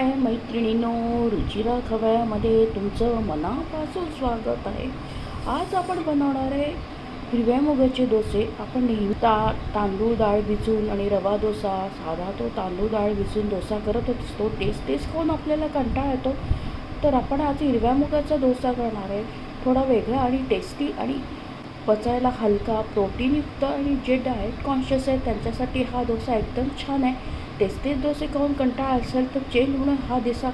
हाय मैत्रिणीनो रुचिरा खव्यामध्ये तुमचं मनापासून स्वागत आहे. आज आपण बनवणार आहे हिरव्या मुगाचे डोसे. आपण नेहमी ता तांदूळ डाळ भिजून आणि रवा डोसा साधा तो तांदूळ डाळ भिजून डोसा करत असतो तेच तेच खाऊन आपल्याला कंटाळा येतो. तर आपण आज हिरव्या मुगाचा डोसा करणार आहे. थोडा वेगळा आणि टेस्टी आणि पचायला हलका प्रोटीनयुक्त आणि जे डाएट कॉन्शियस आहे त्यांच्यासाठी हा डोसा एकदम छान आहे. तेच तेच डोसे खाऊन कंटाळा असेल तर चेंज म्हणून हा डोसा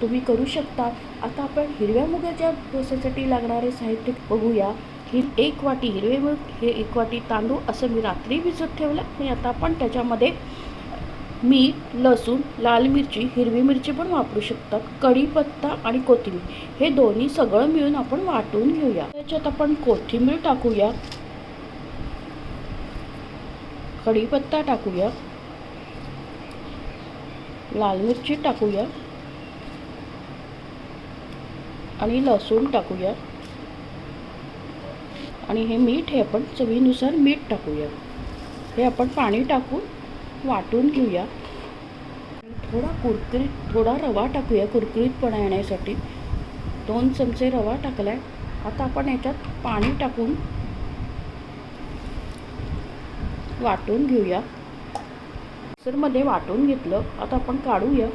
तुम्ही करू शकता. आता आपण हिरव्या मुगाच्या डोस्यासाठी लागणारे साहित्य बघूया. ही एक वाटी हिरवे मूग हे एक वाटी तांदूळ असं मी रात्री भिजत ठेवलं आणि आता आपण त्याच्यामध्ये मीठ लसूण लाल मिरची हिरवी मिरची पण वापरू शकतात. कढीपत्ता आणि कोथिंबीर. हे दोन्ही सगळं मिळून आपण वाटून घेऊया. त्याच्यात आपण कोथिंबीर टाकूया. कढीपत्ता टाकूया. लाल मिरची टाकूया. आणि लसूण टाकूया. आणि हे मीठ हे आपण चवीनुसार मीठ टाकूया. हे आपण पाणी टाकून वाटून घेऊया. थोडा कुरकुरीत थोडा रवा टाकूया कुरकुरीतपणा येण्यासाठी. दोन चमचे रवा टाकलाय. आता आपण याच्यात पाणी टाकून वाटून घेऊया. मिक्सरमध्ये वाटून घेतलं. आता आपण काढूया.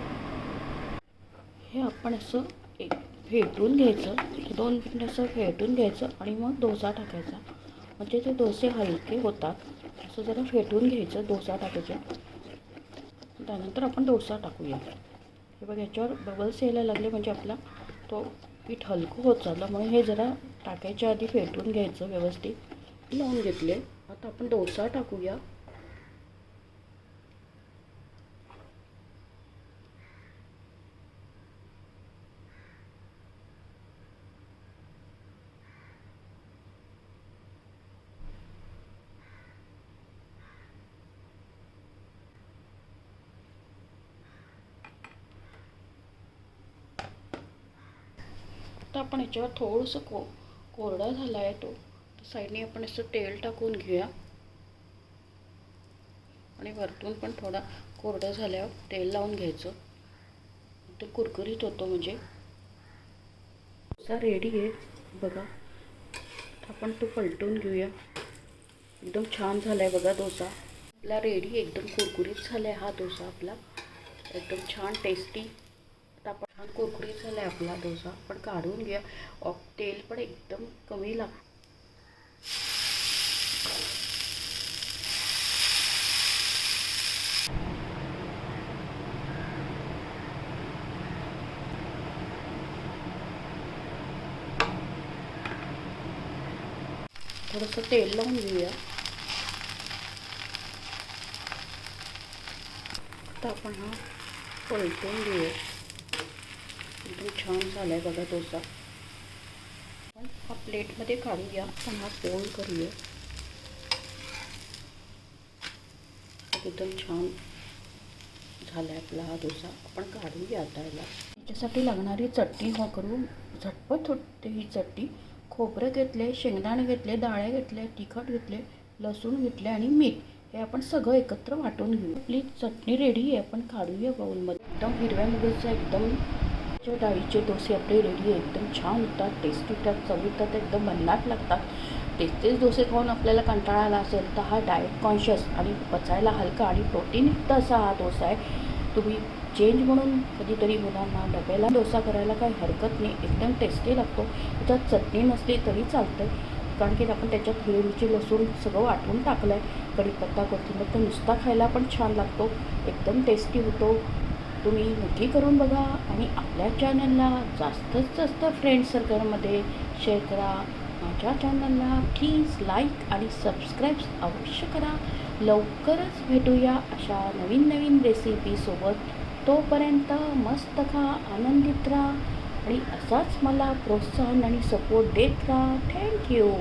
हे आपण असं एक फेटून घ्यायचं. दोन मिनिट असं फेटून घ्यायचं आणि मग डोसा टाकायचा. म्हणजे ते डोसे हलके होतात. असं जरा फेटून घ्यायचं डोसा टाकायचा. त्यानंतर आपण डोसा टाकूया. हे बघ याच्यावर बबल्स यायला लागले म्हणजे आपला तो पीठ हलकं होत चाललं. म्हणून हे जरा टाकायच्या आधी फेटून घ्यायचं व्यवस्थित. लावून घेतले. आता आपण डोसा टाकूया. आता आपण याच्यावर थोडंसं को कोरडा झाला आहे तो साईडने आपण असं तेल टाकून घेऊया. आणि वरतून पण थोडा कोरडा झाल्यावर तेल लावून घ्यायचं. तो कुरकुरीत होतो म्हणजे. डोसा रेडी आहे. बघा. आपण तो पलटून घेऊया. एकदम छान झाला आहे बघा डोसा. आपला रेडी एकदम कुरकुरीत झाला आहे हा डोसा आपला. एकदम छान टेस्टी छान कुरकुरीत झाला आहे आपला डोसा. आपण काढून घ्या. ऑ तेल पण एकदम कमी लाग थोडंसं तेल लावून घेऊया. आता आपण हा पलटून घेऊया. एकदम छान झाला आहे बघा डोसा. आपण हा प्लेटमध्ये काढूया आपण हा फोल्ड करूया. एकदम छान झाला आहे आपला हा डोसा. आपण काढूया आता याला. याच्यासाठी लागणारी चटणी हा करू. झटपट होते ही चटणी. खोबरं घेतले शेंगदाणे घेतले डाळे घेतले तिखट घेतले लसूण घेतले आणि मीठ. हे आपण सगळं एकत्र वाटून घेऊ. आपली चटणी रेडी आहे. आपण काढूया बाऊलमध्ये एकदम हिरव्या मुगाचं एकदम च्या डाळीचे डोसे आपले रेडी आहे. एकदम छान होतात टेस्टी होतात चवितात एकदम भन्नाट लागतात. तेच तेच डोसे खाऊन आपल्याला कंटाळा आला असेल तर हा डाएट कॉन्शियस आणि पचायला हलका आणि प्रोटीनयुक्त असा हा डोसा आहे. तुम्ही चेंज म्हणून कधीतरी मुलांना डब्याला डोसा करायला काही हरकत नाही. एकदम टेस्टी लागतो. त्याच्यात चटणी नसली तरी चालतं कारण की आपण त्याच्यात हिरवी मिरची लसूण सगळं वाटून टाकलं आहे कढीपत्ता कोथिंबीर तर नुसता खायला पण छान लागतो. एकदम टेस्टी होतो. तुम्ही नक्की करून बघा आणि आपल्या चॅनलला जास्तीत जास्त फ्रेंड सर्कलमध्ये शेअर करा. माझ्या चॅनलला प्लीज लाईक आणि सबस्क्राईब अवश्य करा. लवकरच भेटूया अशा नवीन नवीन रेसिपीसोबत तोपर्यंत मस्त खा आनंदित राहा आणि असाच मला प्रोत्साहन आणि सपोर्ट देत राहा. थँक्यू